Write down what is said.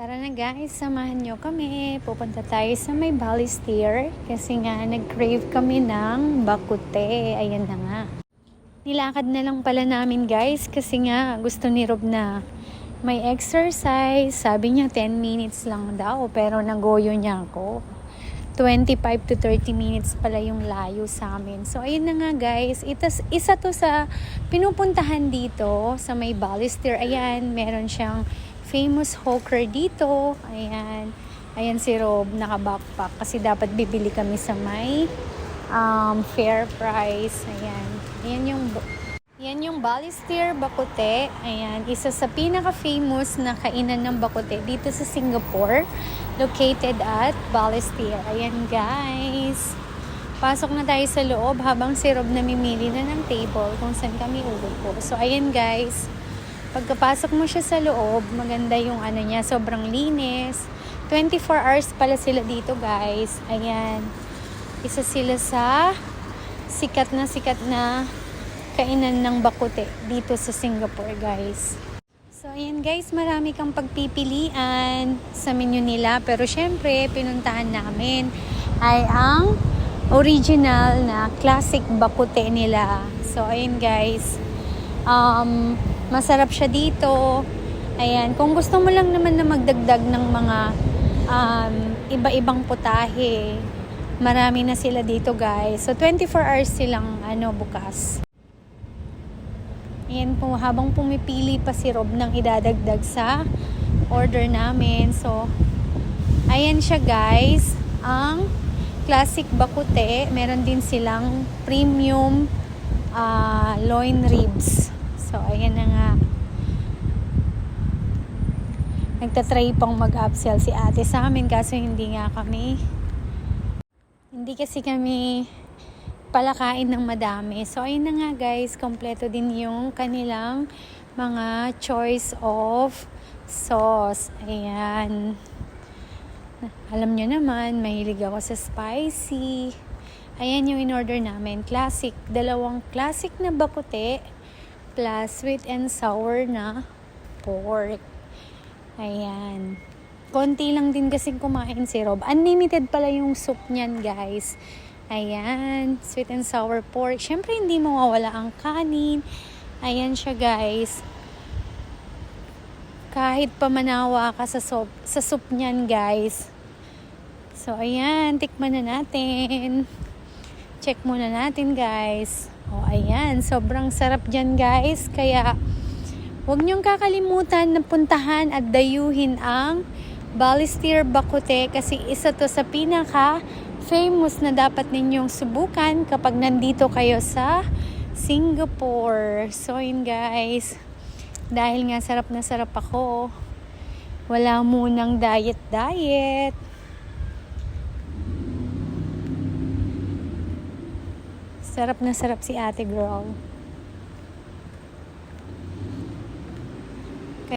Tara na guys, samahan nyo kami. Pupunta tayo sa may Balestier kasi nga nag-crave kami ng bakute. Ayan na nga. Nilakad na lang pala namin guys kasi nga gusto ni Rob na may exercise. Sabi niya 10 minutes lang daw pero nagoyo niya ako. 25 to 30 minutes pala yung layo sa amin. So, ayun na nga guys. Itas, isa to sa pinupuntahan dito sa may Balestier. Ayan, meron siyang famous hawker dito. Ayan. Ayan si Rob, naka-backpack. Kasi dapat bibili kami sa may um, fair price. Ayan. Ayan yung yan yung Balestier Bakute. Ayan, isa sa pinaka-famous na kainan ng bakute dito sa Singapore. Located at Balestier. Ayan guys. Pasok na tayo sa loob habang si Rob namimili na ng table kung saan kami uupo. So ayan guys. Pagkapasok mo siya sa loob, maganda yung ano niya, sobrang linis. 24 hours pala sila dito guys. Ayan. Isa sila sa sikat na sikat na kainan ng bakute dito sa Singapore, guys. So, ayan guys, marami kang pagpipilian sa menu nila. Pero syempre, pinuntahan namin ay ang original na classic bakute nila. So, ayan guys. Um, masarap siya dito. Ayan, kung gusto mo lang naman na magdagdag ng mga um, iba-ibang putahe, marami na sila dito guys. So, 24 hours silang ano, bukas. Ayan po, habang pumipili pa si Rob ng idadagdag sa order namin. So, ayan siya guys. Ang classic bakute. Meron din silang premium uh, loin ribs. So, ayan na nga. Nagtatry pang mag-upsell si ate sa amin kaso hindi nga kami. Hindi kasi kami palakain ng madami. So, ayun na nga guys, kompleto din yung kanilang mga choice of sauce. Ayan. Alam nyo naman, mahilig ako sa spicy. Ayan yung in-order namin. Classic. Dalawang classic na bakute plus sweet and sour na pork. Ayan. Konti lang din kasing kumain si Rob. Unlimited pala yung soup niyan, guys. Ayan, sweet and sour pork. Siyempre, hindi mawawala ang kanin. Ayan siya, guys. Kahit pa manawa ka sa soup, sa soup niyan, guys. So, ayan, tikman na natin. Check muna natin, guys. O, ayan, sobrang sarap dyan, guys. Kaya, huwag niyong kakalimutan na puntahan at dayuhin ang Balestier Bakute kasi isa to sa pinaka famous na dapat ninyong subukan kapag nandito kayo sa Singapore. So, yun guys. Dahil nga sarap na sarap ako, wala munang diet-diet. Sarap na sarap si ate girl.